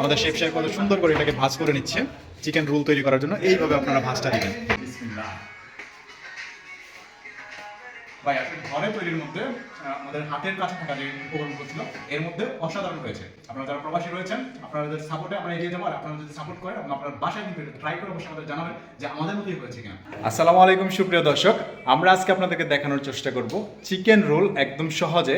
আমাদের chef chef কত সুন্দর করে এটাকে ভাজ করে নিচ্ছে, চিকেন রোল তৈরি করার জন্য। এইভাবে আপনারা ভাজটা দিবেন। ভাই আসলে ঘরে তৈরির মধ্যে আমাদের হাতের কাছে থাকা যে উপকরণগুলো ছিল, এর মধ্যে অসাধারণ হয়েছে আপনারা যারা প্রবাসী রয়েছেন আপনাদের সাপোর্টে আমরা এগিয়ে যাব, আর আপনারা যদি সাপোর্ট করেন, এবং আপনার বাসায় কিন্তু ট্রাই করে অবশ্যই আমাদের জানাবেন যে আমাদের মতোই হয়েছে কিনা। আসসালামু আলাইকুম, সুপ্রিয় দর্শক। আমরা আজকে আপনাদেরকে দেখানোর চেষ্টা করব চিকেন রোল একদম সহজে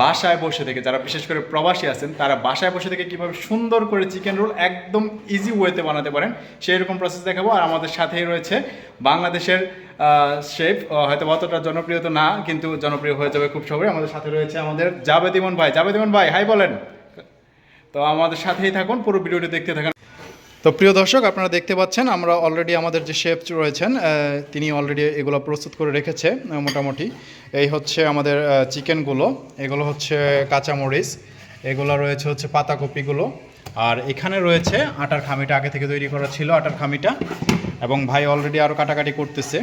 বাসায় বসে থেকে। যারা বিশেষ করে প্রবাসী আছেন, তারা বাসায় বসে থেকে কীভাবে সুন্দর করে চিকেন রোল একদম ইজি ওয়েতে বানাতে পারেন সেই রকম প্রসেস দেখাবো। আর আমাদের সাথেই রয়েছে বাংলাদেশের শেফ হয়তো অতটা জনপ্রিয় তো না, কিন্তু জনপ্রিয় হয়ে যাবে খুব সবাই আমাদের সাথে রয়েছে আমাদের জাবেদ ইমন ভাই। জাবেদ ইমন ভাই হাই বলেন। তো আমাদের সাথেই থাকুন, পুরো ভিডিওটি দেখতে থাকুন। তো প্রিয় দর্শক, আপনারা দেখতে পাচ্ছেন, আমরা অলরেডি আমাদের যে শেফ রয়েছেন তিনি অলরেডি এগুলো প্রস্তুত করে রেখেছে মোটামুটি। এই হচ্ছে আমাদের চিকেনগুলো। এগুলো হচ্ছে কাঁচামরিচ, এগুলো রয়েছে হচ্ছে পাতাকপিগুলো। আর এখানে রয়েছে আটার খামিটা, আগে থেকে তৈরি করা ছিল আটার খামিটা। এবং ভাই অলরেডি আরও কাটাকাটি করতেছে।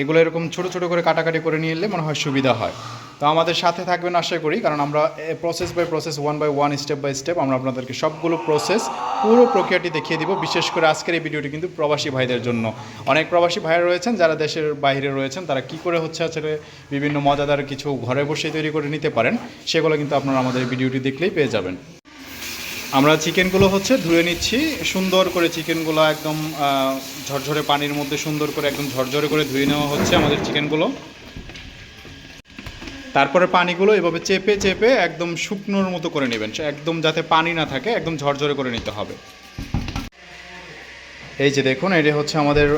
এগুলো এরকম ছোট ছোট করে কাটাকাটি করে নিয়ে এলে মনে হয় সুবিধা হয়। তো আমাদের সাথে থাকবেন আশা করি, কারণ আমরা process by process one by one step by step আমরা আপনাদেরকে সবগুলো প্রসেস পুরো প্রক্রিয়াটি দেখিয়ে দিব, বিশেষ করে আজকের এই ভিডিওটি কিন্তু প্রবাসী ভাইদের জন্য। অনেক প্রবাসী ভাইরা রয়েছেন, যারা দেশের বাইরে রয়েছেন, তারা কি করে হচ্ছে আসলে বিভিন্ন মজাদার কিছু ঘরে বসে তৈরি করে নিতে পারেন, সেগুলো কিন্তু আপনারা আমাদের ভিডিওটি দেখলেই পেয়ে যাবেন। আমরা চিকেনগুলো হচ্ছে ধুয়ে নিচ্ছি, সুন্দর করে চিকেনগুলো একদম ঝরঝরে পানির মধ্যে সুন্দর করে একদম ঝরঝরে করে ধুয়ে নেওয়া হচ্ছে আমাদের চিকেনগুলো। তারপরে পানিগুলো এভাবে চেপে চেপে একদম শুকনোর মতো করে নেবেন, একদম যাতে পানি না থাকে, একদম ঝরঝরে করে নিতে হবে। এই যে দেখুন, এটা হচ্ছে আমাদের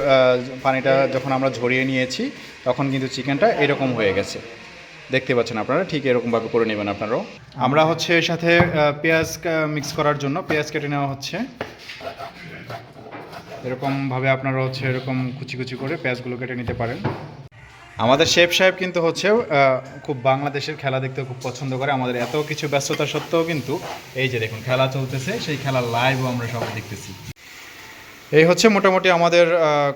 পানিটা যখন আমরা ঝরিয়ে নিয়েছি, তখন কিন্তু চিকেনটা এরকম হয়ে গেছে। দেখতে পাচ্ছেন আপনারা, ঠিক এরকমভাবে করে নেবেন আপনারাও। আমরা হচ্ছে এর সাথে পেঁয়াজ মিক্স করার জন্য পেঁয়াজ কেটে নেওয়া হচ্ছে। এরকমভাবে আপনারা হচ্ছে এরকম কুচি কুচি করে পেঁয়াজগুলো কেটে নিতে পারেন। আমাদের শেফ সাহেব কিন্তু হচ্ছে খুব বাংলাদেশের খেলা দেখতে খুব পছন্দ করে। আমাদের এত কিছু ব্যস্ততা সত্ত্বেও কিন্তু, এই যে দেখুন, খেলা চলতেছে, সেই খেলার লাইভও আমরা সবাই দেখতেছি। এই হচ্ছে মোটামুটি আমাদের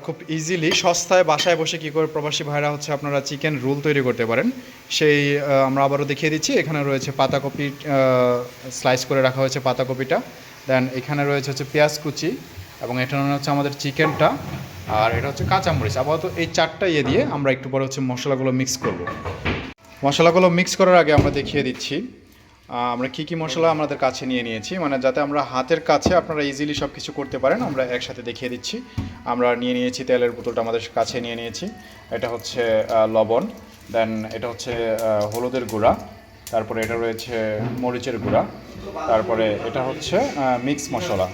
খুব ইজিলি সস্তায় বাসায় বসে কী করে প্রবাসী ভাইরা হচ্ছে আপনারা চিকেন রোল তৈরি করতে পারেন। সেই আমরা আবারও দেখিয়ে দিচ্ছি, এখানে রয়েছে পাতাকপি স্লাইস করে রাখা হয়েছে পাতাকপিটা। দেন এখানে রয়েছে হচ্ছে পেঁয়াজ কুচি এবং এটা হচ্ছে আমাদের চিকেনটা আর এটা হচ্ছে কাঁচামরিচ। আপাতত এই চারটা ইয়ে দিয়ে আমরা একটু পরে হচ্ছে মশলাগুলো মিক্স করব। মশলাগুলো মিক্স করার আগে আমরা দেখিয়ে দিচ্ছি। আমরা কী কী মশলা আমাদের কাছে নিয়ে নিয়েছি মানে যাতে আমরা হাতের কাছে আপনারা ইজিলি সব কিছু করতে পারেন, আমরা একসাথে দেখিয়ে দিচ্ছি। আমরা নিয়ে নিয়েছি তেলের বোতলটা আমাদের কাছে নিয়ে নিয়েছি। এটা হচ্ছে লবণ দেন এটা হচ্ছে হলুদের গুঁড়া, তারপরে এটা রয়েছে মরিচের গুঁড়া, তারপরে এটা হচ্ছে মিক্স মশলা।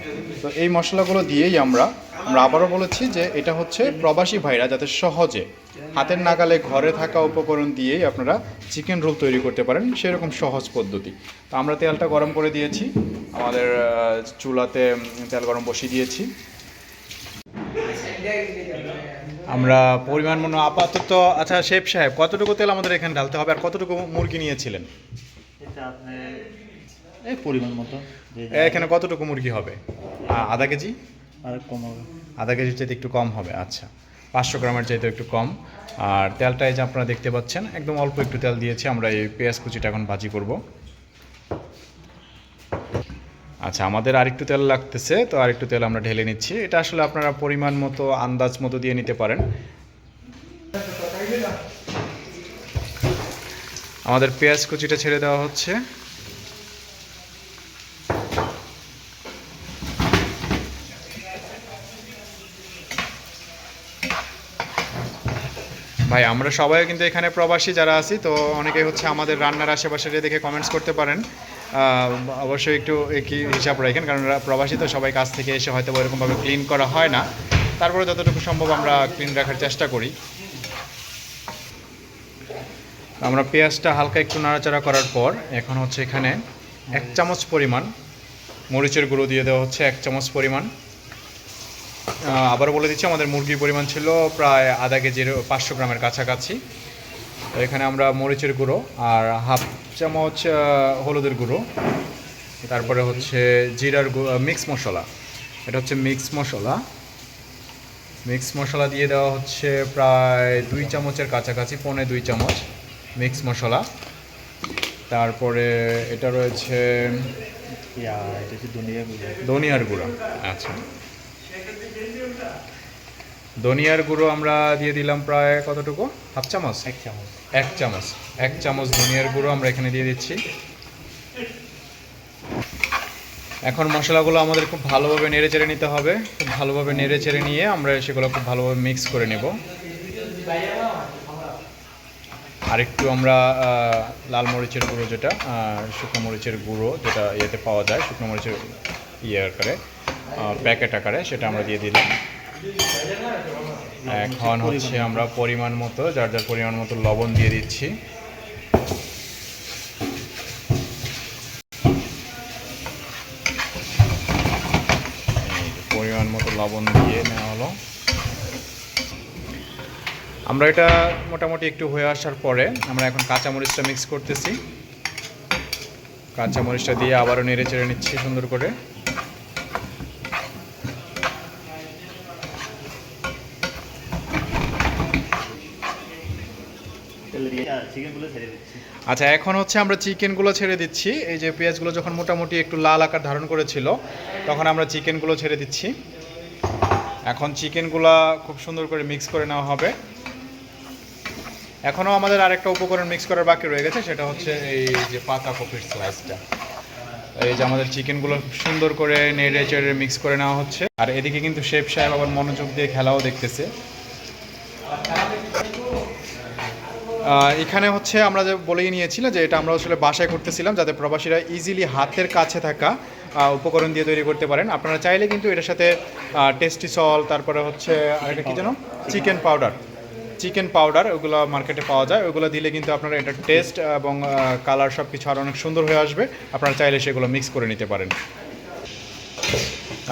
তো এই মশলাগুলো দিয়েই আমরা আমরা আবারও বলেছি যে এটা হচ্ছে প্রবাসী ভাইরা যাতে সহজে হাতের নাগালে ঘরে থাকা উপকরণ দিয়েই আপনারা চিকেন রোল তৈরি করতে পারেন সেরকম সহজ পদ্ধতি। তো আমরা তেলটা গরম করে দিয়েছি আমাদের চুলাতে তেল গরম বসিয়ে দিয়েছি। আমরা পরিমাণ মতো আপাতত আচ্ছা শেফ সাহেব কতটুকু তেল আমাদের এখানে ঢালতে হবে আর কতটুকু মুরগি নিয়েছিলেন? এই পরিমাণ মতো এখানে কতটুকু মুরগি হবে? আধা কেজি? আর কম হবে। আধা কেজির চাইতে একটু কম হবে আচ্ছা। পাঁচশো গ্রামের চাইতে একটু কম। আর তেলটা এই যে আপনারা দেখতে পাচ্ছেন, একদম অল্প একটু তেল দিয়েছি, আমরা এই পেঁয়াজ কুচিটা এখন ভাজি করব। আচ্ছা আমাদের আরেকটু তেল লাগতেছে, তো আরেকটু তেল আমরা ঢেলে নিচ্ছি। এটা আসলে আপনারা পরিমাণ মতো, আন্দাজ মতো দিয়ে নিতে পারেন। আমাদের পেঁয়াজ কুচিটা ছেড়ে দেওয়া হচ্ছে। ভাই, আমরা সবাই কিন্তু এখানে প্রবাসী যারা আছি, তো অনেকে হচ্ছে আমাদের রান্নার আশেপাশে দেখে কমেন্টস করতে পারেন। অবশ্যই একটু একই হিসাব রাখেন, কারণ প্রবাসী তো সবাই কাছ থেকে এসে হয়তো এরকমভাবে ক্লিন করা হয় না। তারপরে যতটুকু সম্ভব আমরা ক্লিন রাখার চেষ্টা করি। আমরা পেঁয়াজটা হালকা একটু নাড়াচাড়া করার পর এখন হচ্ছে এখানে এক চামচ পরিমাণ মরিচের গুঁড়ো দিয়ে দেওয়া হচ্ছে, এক চামচ পরিমাণ। আবারও বলে দিচ্ছি আমাদের মুরগির পরিমাণ ছিল প্রায় আধা কেজির পাঁচশো গ্রামের কাছাকাছি। তো এখানে আমরা মরিচের গুঁড়ো আর হাফ চামচ হলুদের গুঁড়ো। তারপরে হচ্ছে জিরার মিক্স মশলা। এটা হচ্ছে মিক্স মশলা। মিক্স মশলা দিয়ে দেওয়া হচ্ছে প্রায় দুই চামচের কাছাকাছি পৌনে দুই চামচ মিক্স মশলা। তারপরে এটা রয়েছে ধনিয়ার গুঁড়ো। আচ্ছা। ধনিয়ার গুঁড়ো আমরা দিয়ে দিলাম প্রায় কতটুকু? হাফ চামচ? এক চামচ। এক চামচ। এক চামচ ধনিয়ার গুঁড়ো আমরা এখানে দিয়ে দিচ্ছি। এখন মশলাগুলো আমাদের খুব ভালোভাবে নেড়ে চেড়ে নিতে হবে। খুব ভালোভাবে নেড়ে চেড়ে নিয়ে আমরা সেগুলো খুব ভালোভাবে মিক্স করে নেব। আরেকটু আমরা লাল মরিচের গুঁড়ো যেটা শুকনো মরিচের গুঁড়ো যেটা ইয়েতে পাওয়া যায় শুকনো মরিচের ইয়ে আকারে প্যাকেট আকারে সেটা আমরা দিয়ে দিলাম। এখন হচ্ছে আমরা পরিমাণ মতো, যার যার পরিমাণ মতো লবণ দিয়ে দিচ্ছি। পরিমাণ মতো লবণ দিয়ে নেওয়া হলো। আমরা এটা মোটামুটি একটু হয়ে আসার পরে আমরা এখন কাঁচামরিচটা মিক্স করতেছি। কাঁচামরিচটা দিয়ে আবারও নেড়ে চেড়ে নিচ্ছি সুন্দর করে। আচ্ছা এখন হচ্ছে আমরা চিকেনগুলো ছেড়ে দিচ্ছি। এই যে পেঁয়াজগুলো যখন মোটামুটি একটু লাল আকার ধারণ করেছিল, তখন আমরা চিকেনগুলো ছেড়ে দিচ্ছি। এখন চিকেনগুলো খুব সুন্দর করে মিক্স করে নেওয়া হবে। এখনও আমাদের আরেকটা উপকরণ মিক্স করার বাকি রয়ে গেছে, সেটা হচ্ছে এই যে পাতা কপির স্লাইসটা এই যে আমাদের চিকেনগুলো সুন্দর করে নেড়ে চেড়ে মিক্স করে নেওয়া হচ্ছে। আর এদিকে কিন্তু শেফ সাহেব আবার মনোযোগ দিয়ে খেলাও দেখতেছে। এখানে হচ্ছে আমরা যে বলেই নিয়েছিলাম যে এটা আমরা আসলে বাসায় করতেছিলাম যাতে প্রবাসীরা ইজিলি হাতের কাছে থাকা উপকরণ দিয়ে তৈরি করতে পারেন। আপনারা চাইলে কিন্তু এটার সাথে টেস্টি সল তারপরে হচ্ছে আরেকটা কি যেন? চিকেন পাউডার চিকেন পাউডার ওগুলো মার্কেটে পাওয়া যায়। ওগুলো দিলে কিন্তু আপনারা এটার টেস্ট এবং কালার সব কিছু আরও অনেক সুন্দর হয়ে আসবে। আপনারা চাইলে সেগুলো মিক্স করে নিতে পারেন।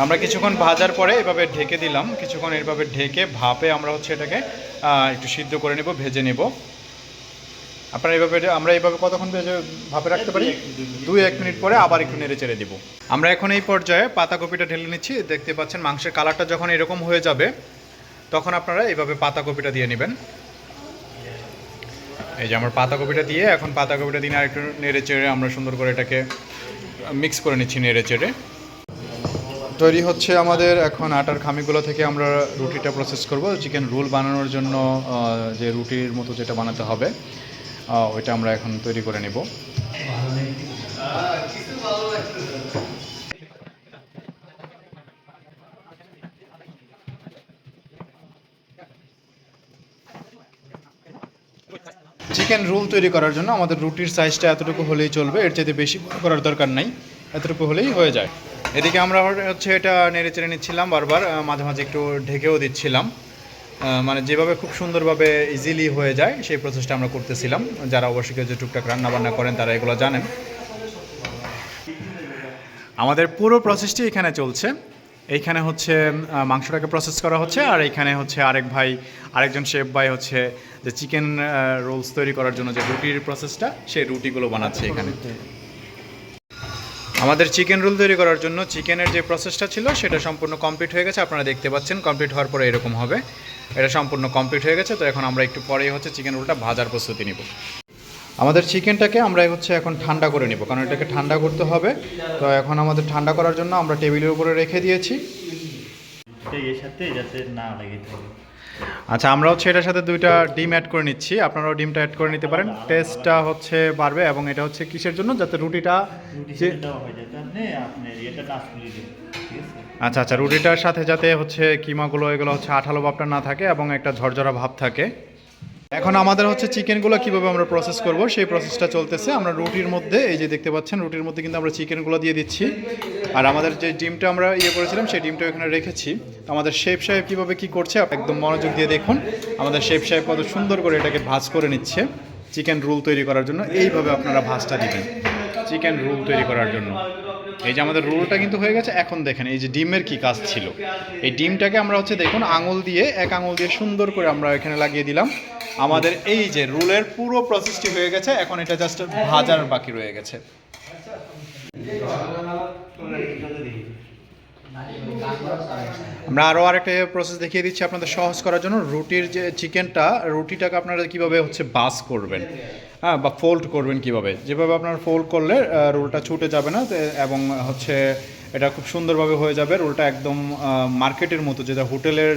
আমরা কিছুক্ষণ ভাজার পরে এভাবে ঢেকে দিলাম। কিছুক্ষণ এভাবে ঢেকে ভাপে আমরা হচ্ছে এটাকে একটু সিদ্ধ করে নেব, ভেজে নেব। আপনারা এইভাবে আমরা এইভাবে কতক্ষণ ভাপে রাখতে পারি? দুই এক মিনিট পরে আবার একটু নেড়ে চেড়ে দিব। আমরা এখন এই পর্যায়ে পাতাকপিটা ঢেলে নিচ্ছি। দেখতে পাচ্ছেন মাংসের কালারটা যখন এরকম হয়ে যাবে, তখন আপনারা এইভাবে পাতাকপিটা দিয়ে নেবেন। এই যে আমার পাতাকপিটা দিয়ে এখন পাতাকপিটা দিয়ে আর একটু নেড়ে চেড়ে আমরা সুন্দর করে এটাকে মিক্স করে নিচ্ছি নেড়ে চেড়ে। তৈরি হচ্ছে আমাদের এখন আটার খামিগুলো থেকে আমরা রুটিটা প্রসেস করব। চিকেন রোল বানানোর জন্য যে রুটির মতো যেটা বানাতে হবে। ওইটা আমরা এখন তৈরি করে নেব। চিকেন রোল তৈরি করার জন্য আমাদের রুটির সাইজটা এতটুকু হলেই চলবে। এর চাইতে বেশি করার দরকার নাই। এতটুকু হলেই হয়ে যায়। এদিকে আমরা হচ্ছে এটা নেড়ে চেড়ে নিচ্ছিলাম বারবার। মাঝে মাঝে একটু ঢেকেও দিচ্ছিলাম। মানে যেভাবে খুব সুন্দরভাবে ইজিলি হয়ে যায়, সেই প্রসেসটা আমরা করতেছিলাম। যারা অবশ্যই যে টুকটাক রান্না বান্না করেন, তারা এগুলো জানেন। আমাদের পুরো প্রসেসটি এখানে চলছে। এইখানে হচ্ছে মাংসটাকে প্রসেস করা হচ্ছে, আর এইখানে হচ্ছে আরেক ভাই, আরেকজন শেফ ভাই হচ্ছে যে চিকেন রোলস তৈরি করার জন্য যে রুটির প্রসেসটা সেই রুটিগুলো বানাচ্ছে এখানে। আমাদের চিকেন রোল তৈরি করার জন্য চিকেনের যে প্রসেসটা ছিল, সেটা সম্পূর্ণ কমপ্লিট হয়ে গেছে। আপনারা দেখতে পাচ্ছেন কমপ্লিট হওয়ার পরে এরকম হবে। এটা সম্পূর্ণ কমপ্লিট হয়ে গেছে, তো এখন আমরা একটু পরেই হচ্ছে চিকেন রোলটা ভাজার প্রস্তুতি নিব। আমাদের চিকেনটাকে আমরা হচ্ছে এখন ঠান্ডা করে নিব, কারণ এটাকে ঠান্ডা করতে হবে। তো এখন আমাদের ঠান্ডা করার জন্য আমরা টেবিলের উপরে রেখে দিয়েছি। এর সাথে যাতে না লাগে থাকে। আচ্ছা আমরা হচ্ছে এটার সাথে দুইটা ডিম অ্যাড করে নিচ্ছি। আপনারাও ডিমটা অ্যাড করে নিতে পারেন। টেস্টটা হচ্ছে বাড়বে এবং এটা হচ্ছে কিসের জন্য? যাতে রুটিটা আচ্ছা আচ্ছা রুটিটার সাথে যাতে হচ্ছে কিমাগুলো এগুলো হচ্ছে আঠালো ভাবটা না থাকে এবং একটা ঝরঝরা ভাব থাকে। এখন আমাদের হচ্ছে চিকেনগুলো কীভাবে আমরা প্রসেস করব, সেই প্রসেসটা চলতেছে। আমরা রুটির মধ্যে, এই যে দেখতে পাচ্ছেন, রুটির মধ্যে কিন্তু আমরা চিকেনগুলো দিয়ে দিচ্ছি। আর আমাদের যে ডিমটা আমরা ইয়ে করেছিলাম, সেই ডিমটা এখানে রেখেছি। আমাদের শেফ সাহেব কীভাবে কী করছে, একদম মনোযোগ দিয়ে দেখুন। আমাদের শেফ সাহেব কত সুন্দর করে এটাকে ভাজ করে নিচ্ছে, চিকেন রোল তৈরি করার জন্য। এইভাবে আপনারা ভাজটা দিবেন, চিকেন রোল তৈরি করার জন্য। এই যে আমাদের রোলটা কিন্তু হয়ে গেছে, এখন দেখেন এই যে ডিমের কি কাজ ছিল। এই ডিমটাকে আমরা হচ্ছে দেখুন, আঙুল দিয়ে, এক আঙুল দিয়ে সুন্দর করে আমরা এখানে লাগিয়ে দিলাম। আমাদের এই যে রোলের পুরো প্রসেসটি হয়ে গেছে, এখন এটা জাস্ট ভাজার বাকি রয়ে গেছে। আমরা আরও আরেকটা প্রসেস দেখিয়ে দিচ্ছি আপনাদের সহজ করার জন্য। রুটির যে চিকেনটা, রুটিটাকে আপনারা কীভাবে হচ্ছে বাস করবেন হ্যাঁ বা ফোল্ড করবেন কীভাবে? যেভাবে আপনার ফোল্ড করলে রোলটা ছুটে যাবে না এবং হচ্ছে এটা খুব সুন্দরভাবে হয়ে যাবে। রোলটা একদম মার্কেটের মতো, যেটা হোটেলের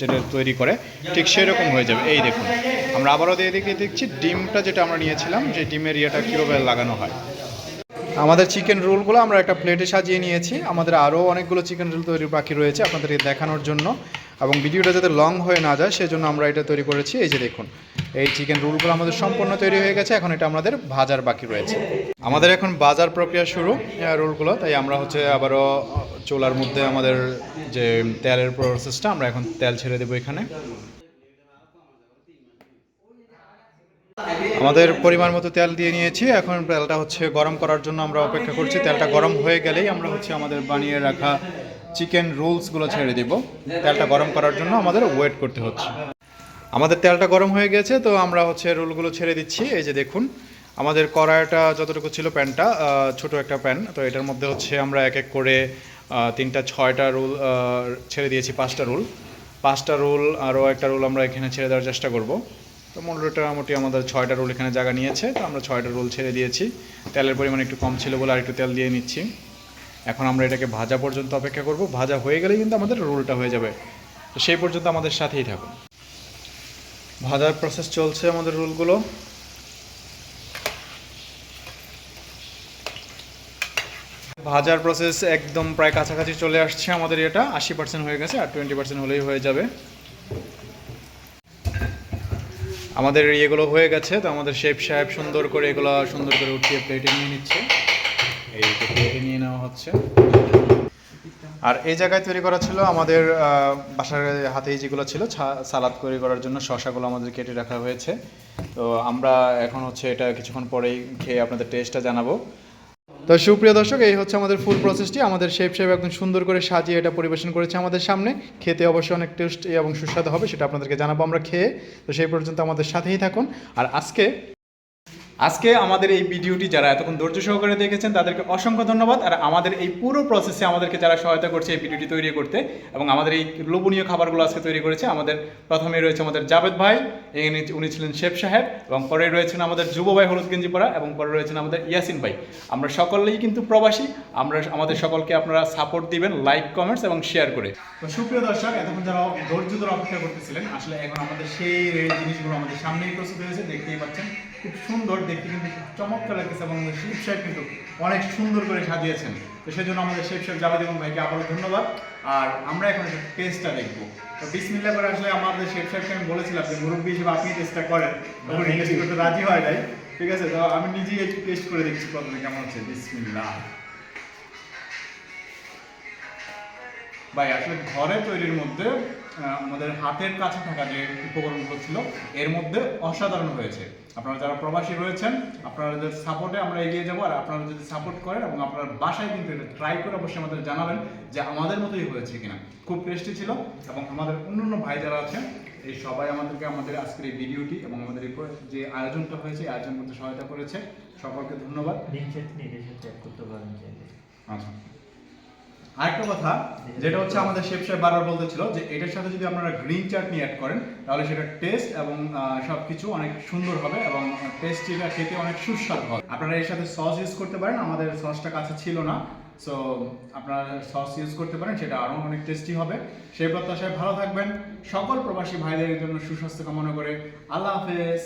যেটা তৈরি করে, ঠিক সেরকম হয়ে যাবে। এই দেখুন। আমরা আবারও দিয়ে দেখে দেখছি, ডিমটা যেটা আমরা নিয়েছিলাম, যে ডিমের ইয়েটা কীভাবে লাগানো হয়। আমাদের চিকেন রোলগুলো আমরা একটা প্লেটে সাজিয়ে নিয়েছি। আমাদের আরও অনেকগুলো চিকেন রোল তৈরি বাকি রয়েছে আপনাদেরকে দেখানোর জন্য। এবং ভিডিওটা যাতে লং হয়ে না যায়, সেজন্য আমরা এটা তৈরি করেছি। এই যে দেখুন, এই চিকেন রোলগুলো আমাদের সম্পূর্ণ তৈরি হয়ে গেছে। এখন এটা আমাদের ভাজার বাকি রয়েছে। আমাদের এখন বাজার প্রক্রিয়া শুরু রোলগুলো তাই আমরা হচ্ছে আবারও চোলার মধ্যে আমাদের যে তেলের প্রসেসটা আমরা এখন তেল ছেড়ে দেবো এখানে। আমাদের পরিমাণ মতো তেল দিয়ে নিয়েছি। এখন তেলটা হচ্ছে গরম করার জন্য আমরা অপেক্ষা করছি। তেলটা গরম হয়ে গেলেই আমরা হচ্ছে আমাদের বানিয়ে রাখা চিকেন রোলসগুলো ছেড়ে দিব। তেলটা গরম করার জন্য আমাদের ওয়েট করতে হচ্ছে। আমাদের তেলটা গরম হয়ে গেছে, তো আমরা হচ্ছে রোলগুলো ছেড়ে দিচ্ছি। এই যে দেখুন, আমাদের কড়াইটা যতটুকু ছিল প্যানটা ছোট একটা প্যান। তো এটার মধ্যে হচ্ছে আমরা এক এক করে তিনটা, ছয়টা রোল ছেড়ে দিয়েছি, পাঁচটা রোল। পাঁচটা রোল, আরও একটা রোল আমরা এখানে ছেড়ে দেওয়ার চেষ্টা করব। তো মোটামুটি আমাদের ছয়টা রোল এখানে জায়গা নিয়েছে, তো আমরা ছয়টা রোল ছেড়ে দিয়েছি। তেলের পরিমাণ একটু কম ছিল বলে আর একটু তেল দিয়ে নিচ্ছি। এখন আমরা এটাকে ভাজা পর্যন্ত অপেক্ষা করব। ভাজা হয়ে গেলেই কিন্তু আমাদের রোলটা হয়ে যাবে। তো সেই পর্যন্ত আমাদের সাথেই থাকুন। ভাজার প্রসেস চলছে আমাদের রোলগুলো। ভাজার প্রসেস একদম প্রায় কাছাকাছি চলে আসছে আমাদের এটা। আশি পার্সেন্ট হয়ে গেছে আর টোয়েন্টি পার্সেন্ট হলেই হয়ে যাবে। আমাদের ইয়েগুলো হয়ে গেছে, তো আমাদের শেফ সাহেব সুন্দর করে এগুলো সুন্দর করে উঠিয়ে প্লেটে নিয়ে নিচ্ছে। এই প্লেটে নিয়ে নেওয়া হচ্ছে। আর এই জায়গায় তৈরি করা ছিল আমাদের বাসার হাতেই যেগুলো ছিল সালাদ তৈরি করার জন্য শশাগুলো আমাদের কেটে রাখা হয়েছে। তো আমরা এখন হচ্ছে এটা কিছুক্ষণ পরেই খেয়ে আপনাদের টেস্টটা জানাব। তো সুপ্রিয় দর্শক, এই হচ্ছে আমাদের ফুল প্রসেসটি আমাদের শেপ শেপ একদম সুন্দর করে সাজিয়ে এটা পরিবেশন করেছে আমাদের সামনে। খেতে অবশ্যই অনেক টেস্ট এবং সুস্বাদু হবে, সেটা আপনাদেরকে জানাব আমরা খেয়ে। তো সেই পর্যন্ত আমাদের সাথেই থাকুন। আর আজকে আজকে আমাদের এই ভিডিওটি যারা এতক্ষণ ধৈর্য সহকারে দেখেছেন, তাদেরকে অসংখ্য ধন্যবাদ। আর আমাদের এই পুরো প্রসেসে আমাদেরকে যারা সহায়তা করছে এই ভিডিওটি তৈরি করতে এবং আমাদের এই লোভনীয় খাবারগুলো আজকে তৈরি করেছে, আমাদের প্রথমে রয়েছে আমাদের জাভেদ ভাই উনি ছিলেন শেফ সাহেব এবং পরে রয়েছেন আমাদের যুব ভাই হলুদ গেঞ্জি পরা এবং পরে রয়েছেন আমাদের ইয়াসিন ভাই। আমরা সকলেই কিন্তু প্রবাসী, আমরা আমাদের সকলকে আপনারা সাপোর্ট দিবেন লাইক কমেন্টস এবং শেয়ার করে। তো সুপ্রিয় দর্শক, এতক্ষণ যারা ধৈর্য ধরে অপেক্ষা করতেছিলেন, আসলে এখন আমাদের সেই জিনিসগুলো আমাদের সামনেই প্রস্তুত হয়েছে, দেখতেই পাচ্ছেন। খুব সুন্দর দেখতে কিন্তু চমৎকার লাগতেছে এবং শিব সাহেব কিন্তু অনেক সুন্দর করে সাজিয়েছেন। তো সেজন্য আমাদের শিব সাহেব জাভেদ এবং ভাইকে আবারও ধন্যবাদ। আর আমরা এখন একটা টেস্টটা দেখব। তো বিসমিল্লা করে আসলে আমাদের শেফ সাহেবকে আমি বলেছিলাম যে মুরব্বী হিসেবে আপনি টেস্টটা করেন। তখন টেস্ট করতে রাজি হয় নাই। ঠিক আছে? তো আমি নিজেই একটু টেস্ট করে দেখছি প্রথমে কেমন হচ্ছে। বিসমিল্লা ভাই আসলে ঘরে তৈরির মধ্যে আমাদের হাতের কাছে থাকা যে উপকরণগুলো ছিল এর মধ্যে অসাধারণ হয়েছে। আপনারা যারা প্রবাসী রয়েছেন আপনাদের সাপোর্টে আমরা এগিয়ে যাব আর আপনারা যদি সাপোর্ট করেন এবং আপনার বাসায় কিন্তু এটা ট্রাই করে অবশ্যই আমাদের জানাবেন যে আমাদের মতোই হয়েছে কিনা। খুব টেস্টি ছিল এবং আমাদের অন্যান্য ভাই যারা আছেন এই সবাই আমাদেরকে আমাদের আজকের এই ভিডিওটি এবং আমাদের যে আয়োজনটা হয়েছে আয়োজন করতে সহায়তা করেছে। সকলকে ধন্যবাদ। আচ্ছা। আরেকটা কথা, যেটা হচ্ছে আমাদের শেফ সাহেব বারবার বলতেছিল যে এটার সাথে যদি আপনারা গ্রিন চাটনি অ্যাড করেন, তাহলে সেটা টেস্ট এবং সব কিছু অনেক সুন্দর হবে এবং টেস্টিটা খেতে অনেক সুস্বাদু হবে। আপনারা এর সাথে সস ইউজ করতে পারেন, আমাদের সসটা কাছে ছিল না সো আপনারা সস ইউজ করতে পারেন, সেটা আরও অনেক টেস্টি হবে। সেই প্রত্যাশায় ভালো থাকবেন, সকল প্রবাসী ভাইদের জন্য সুস্বাস্থ্য কামনা করে। আল্লাহ হাফেজ।